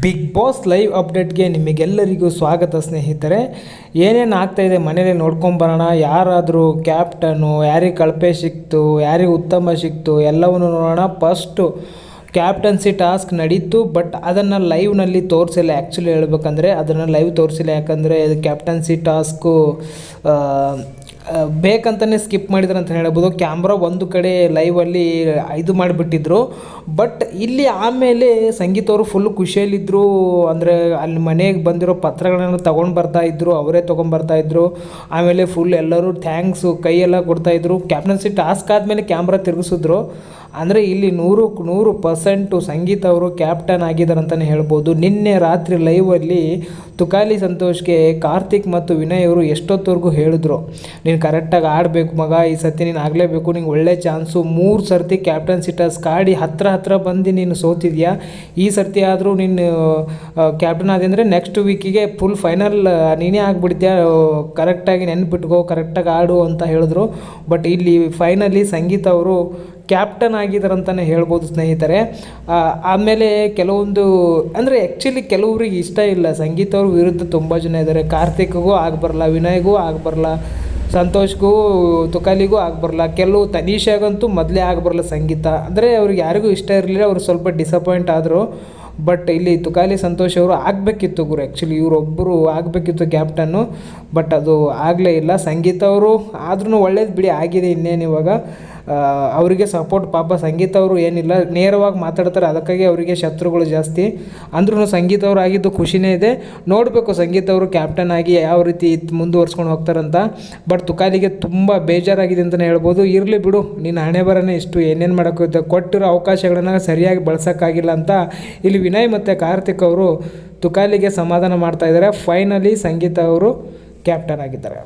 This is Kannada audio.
ಬಿಗ್ ಬಾಸ್ ಲೈವ್ ಅಪ್ಡೇಟ್ಗೆ ನಿಮಗೆಲ್ಲರಿಗೂ ಸ್ವಾಗತ ಸ್ನೇಹಿತರೆ. ಏನೇನು ಆಗ್ತಾಯಿದೆ ಮನೇಲಿ ನೋಡ್ಕೊಂಬರೋಣ ಯಾರಾದರೂ ಕ್ಯಾಪ್ಟನು ಯಾರಿಗೆ ಕಳಪೆ ಸಿಕ್ತು, ಯಾರಿಗೆ ಉತ್ತಮ ಸಿಕ್ತು, ಎಲ್ಲವನ್ನು ನೋಡೋಣ. ಫಸ್ಟು ಕ್ಯಾಪ್ಟನ್ಸಿ ಟಾಸ್ಕ್ ನಡೀತು ಬಟ್ ಅದನ್ನು ಲೈವ್ನಲ್ಲಿ ತೋರಿಸಿಲ್ಲ. ಆ್ಯಕ್ಚುಲಿ ಹೇಳ್ಬೇಕಂದ್ರೆ, ಅದನ್ನು ಲೈವ್ ತೋರಿಸಿಲ್ಲ. ಯಾಕಂದರೆ ಕ್ಯಾಪ್ಟನ್ಸಿ ಟಾಸ್ಕು ಬೇಕಂತಲೇ ಸ್ಕಿಪ್ ಮಾಡಿದ್ರು ಅಂತ ಹೇಳ್ಬೋದು. ಕ್ಯಾಮ್ರಾ ಒಂದು ಕಡೆ ಲೈವಲ್ಲಿ ಇದು ಮಾಡಿಬಿಟ್ಟಿದ್ರು. ಬಟ್ ಇಲ್ಲಿ ಆಮೇಲೆ ಸಂಗೀತ ಅವರು ಫುಲ್ ಖುಷಿಯಲ್ಲಿದ್ದರು ಅಂದರೆ ಅಲ್ಲಿ ಮನೆಗೆ ಬಂದಿರೋ ಪತ್ರಗಳನ್ನು ತೊಗೊಂಡು ಬರ್ತಾ ಇದ್ರು, ಅವರೇ ತೊಗೊಂಬರ್ತಾ ಇದ್ರು. ಆಮೇಲೆ ಫುಲ್ ಎಲ್ಲರೂ ಥ್ಯಾಂಕ್ಸು ಕೈಯೆಲ್ಲ ಕೊಡ್ತಾಯಿದ್ರು ಕ್ಯಾಪ್ಟನ್ಸಿ ಟಾಸ್ಕ್ ಆದಮೇಲೆ ಕ್ಯಾಮ್ರಾ ತಿರುಗಿಸಿದ್ರು. ಅಂದರೆ ಇಲ್ಲಿ ನೂರು ನೂರು ಪರ್ಸೆಂಟು ಸಂಗೀತ ಅವರು ಕ್ಯಾಪ್ಟನ್ ಆಗಿದ್ದಾರೆ ಅಂತಲೇ ಹೇಳ್ಬೋದು. ನಿನ್ನೆ ರಾತ್ರಿ ಲೈವಲ್ಲಿ ತುಕಾಲಿ ಸಂತೋಷ್ಗೆ ಕಾರ್ತಿಕ್ ಮತ್ತು ವಿನಯ್ ಅವರು ಎಷ್ಟೊತ್ತವರೆಗೂ ಹೇಳಿದ್ರು. ನೀನು ಕರೆಕ್ಟಾಗಿ ಆಡಬೇಕು ಮಗ, ಈ ಸರ್ತಿ ನೀನು ಆಗಲೇಬೇಕು, ನಿಂಗೆ ಒಳ್ಳೆ ಚಾನ್ಸು ಮೂರು ಸರ್ತಿ ಕ್ಯಾಪ್ಟನ್ಸಿ ಟಾಸ್ಕ್ ಕಾಡಿ ಹತ್ರ ಹತ್ರ ಬಂದು ನೀನು ಸೋತಿದ್ಯಾ? ಈ ಸರ್ತಿ ಆದರೂ ನೀನು ಕ್ಯಾಪ್ಟನ್ ಆದರೆ ನೆಕ್ಸ್ಟ್ ವೀಕಿಗೆ ಫುಲ್ ಫೈನಲ್ ನೀನೇ ಆಗಿಬಿಡ್ತೀಯ? ಕರೆಕ್ಟಾಗಿ ನೆನ್ಪಿಟ್ಕೋ ಕರೆಕ್ಟಾಗಿ ಆಡು ಅಂತ ಹೇಳಿದ್ರು. ಬಟ್ ಇಲ್ಲಿ ಫೈನಲಿ ಸಂಗೀತ ಅವರು ಕ್ಯಾಪ್ಟನ್ ಆಗಿದ್ದಾರೆ ಅಂತಲೇ ಹೇಳ್ಬೋದು ಸ್ನೇಹಿತರೆ. ಆಮೇಲೆ ಕೆಲವೊಂದು, ಅಂದರೆ ಆ್ಯಕ್ಚುಲಿ ಕೆಲವರಿಗೆ ಇಷ್ಟ ಇಲ್ಲ. ಸಂಗೀತ ಅವ್ರ ವಿರುದ್ಧ ತುಂಬ ಜನ ಇದ್ದಾರೆ ಕಾರ್ತಿಕ್ಗೂ ಆಗಬರಲ್ಲ, ವಿನಯ್ಗೂ ಆಗಬರಲ್ಲ. ಸಂತೋಷ್ಗೂ ತುಕಾಲಿಗೂ ಆಗಬರಲ್ಲ ಕೆಲವು ತನೀಷಾಗಂತೂ ಮೊದಲೇ ಆಗಬರಲ್ಲ ಸಂಗೀತ. ಅಂದರೆ ಅವ್ರಿಗೆ ಯಾರಿಗೂ ಇಷ್ಟ ಇರಲಿಲ್ಲ, ಅವ್ರು ಸ್ವಲ್ಪ ಡಿಸಪಾಯಿಂಟ್ ಆದರು. ಬಟ್ ಇಲ್ಲಿ ತುಕಾಲಿ ಸಂತೋಷ್ ಅವರು ಆಗಬೇಕಿತ್ತು ಗುರು. ಆ್ಯಕ್ಚುಲಿ ಇವರೊಬ್ಬರು ಆಗಬೇಕಿತ್ತು ಕ್ಯಾಪ್ಟನ್ನು ಬಟ್ ಅದು ಆಗಲೇ ಇಲ್ಲ. ಸಂಗೀತ ಅವರು ಆದ್ರೂ ಒಳ್ಳೇದು ಬಿಡಿ, ಆಗಿದೆ ಇನ್ನೇನು ಇವಾಗ. ಅವರಿಗೆ ಸಪೋರ್ಟ್ ಪಾಪ ಸಂಗೀತ ಅವರು ಏನಿಲ್ಲ, ನೇರವಾಗಿ ಮಾತಾಡ್ತಾರೆ, ಅದಕ್ಕಾಗಿ ಅವರಿಗೆ ಶತ್ರುಗಳು ಜಾಸ್ತಿ. ಅಂದ್ರೂ ಸಂಗೀತ ಅವರು ಆಗಿದ್ದು ಖುಷಿನೇ ಇದೆ. ನೋಡಬೇಕು ಸಂಗೀತ ಅವರು ಕ್ಯಾಪ್ಟನ್ ಆಗಿ ಯಾವ ರೀತಿ ಇದು ಮುಂದುವರ್ಸ್ಕೊಂಡು ಹೋಗ್ತಾರಂತ. ಬಟ್ ತುಕಾಲಿಗೆ ತುಂಬ ಬೇಜಾರಾಗಿದೆ ಅಂತಲೇ ಹೇಳ್ಬೋದು. ಇರಲಿ ಬಿಡು ನೀನು ಹಣೆ ಬರನೇ ಇಷ್ಟು, ಏನೇನು ಮಾಡೋಕ್ಕೆ ಕೊಟ್ಟಿರೋ ಅವಕಾಶಗಳನ್ನು ಸರಿಯಾಗಿ ಬಳಸೋಕ್ಕಾಗಿಲ್ಲ ಅಂತ ಇಲ್ಲಿ ವಿನಯ್ ಮತ್ತು ಕಾರ್ತಿಕ್ ಅವರು ತುಕಾಲಿಗೆ ಸಮಾಧಾನ ಮಾಡ್ತಾ ಇದ್ದಾರೆ ಫೈನಲಿ ಸಂಗೀತ ಅವರು ಕ್ಯಾಪ್ಟನ್ ಆಗಿದ್ದಾರೆ.